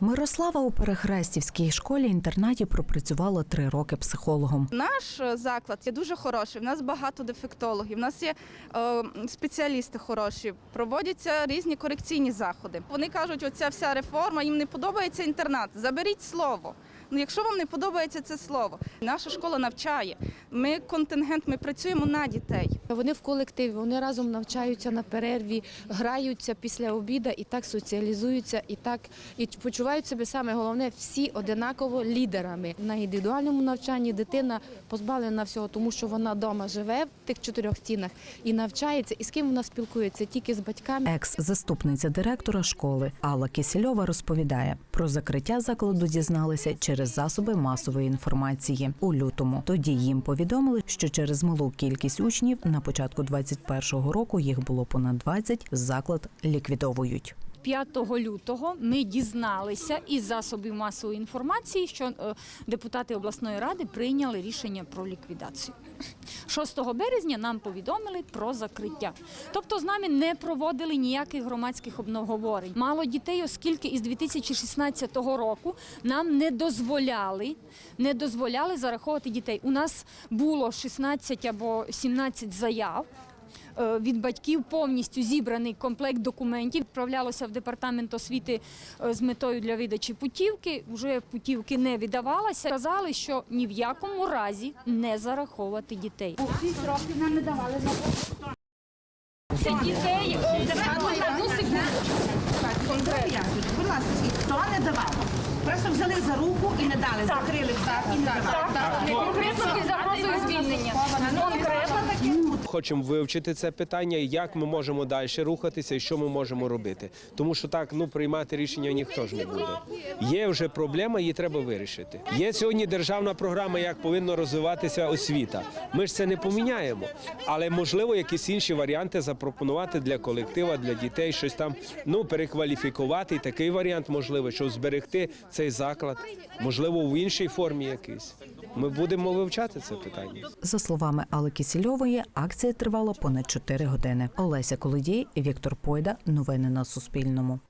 Мирослава у Перехрестівській школі інтернаті пропрацювала три роки психологом. Наш е, заклад є дуже хороший. В нас багато дефектологів. В нас є е, спеціалісти хороші. Проводяться різні корекційні заходи. Вони кажуть, оця вся реформа їм не подобається інтернат. Заберіть слово. Ну, якщо вам не подобається це слово, наша школа навчає. Ми контингент, ми працюємо на дітей. Вони в колективі, вони разом навчаються на перерві, граються після обіду і так соціалізуються, і так і почувають себе саме головне всі одинаково лідерами. На індивідуальному навчанні дитина позбавлена всього, тому що вона вдома живе в тих чотирьох стінах і навчається, і з ким вона спілкується тільки з батьками. Екс-заступниця директора школи Алла Кисельова розповідає, про закриття закладу дізналися через засоби масової інформації у лютому. Тоді їм повідомили, що через малу кількість учнів на початку 21-го року їх було понад 20, заклад ліквідовують. 5 лютого ми дізналися із засобів масової інформації, що е, депутати обласної ради прийняли рішення про ліквідацію. 6 березня нам повідомили про закриття. Тобто з нами не проводили ніяких громадських обговорень. Мало дітей, оскільки із 2016 року нам не дозволяли, не дозволяли зараховувати дітей. У нас було 16 або 17 заяв. Е, від батьків повністю зібраний комплект документів відправлялося в департамент освіти е, з метою для видачі путівки. Вже путівки не віддавалися. Казали, що ні в якому разі не зараховувати дітей. Це дітей одну секунду. Будь ласка, скажіть, хто не давав? Просто взяли за руку і не дали, закрили так і не давали. Хочемо вивчити це питання, як ми можемо далі рухатися і що ми можемо робити. Тому що так ну приймати рішення ніхто ж не буде. Є вже проблема, її треба вирішити. Є сьогодні державна програма, як повинна розвиватися освіта. Ми ж це не поміняємо, але можливо якісь інші варіанти запропонувати для колектива, для дітей, щось там ну перекваліфікувати. І такий варіант можливо, щоб зберегти цей заклад, можливо, в іншій формі якийсь. Ми будемо вивчати це питання. За словами Алли Кісільової, акція тривала понад 4 години. Олеся Колодій, Віктор Пойда. Новини на Суспільному.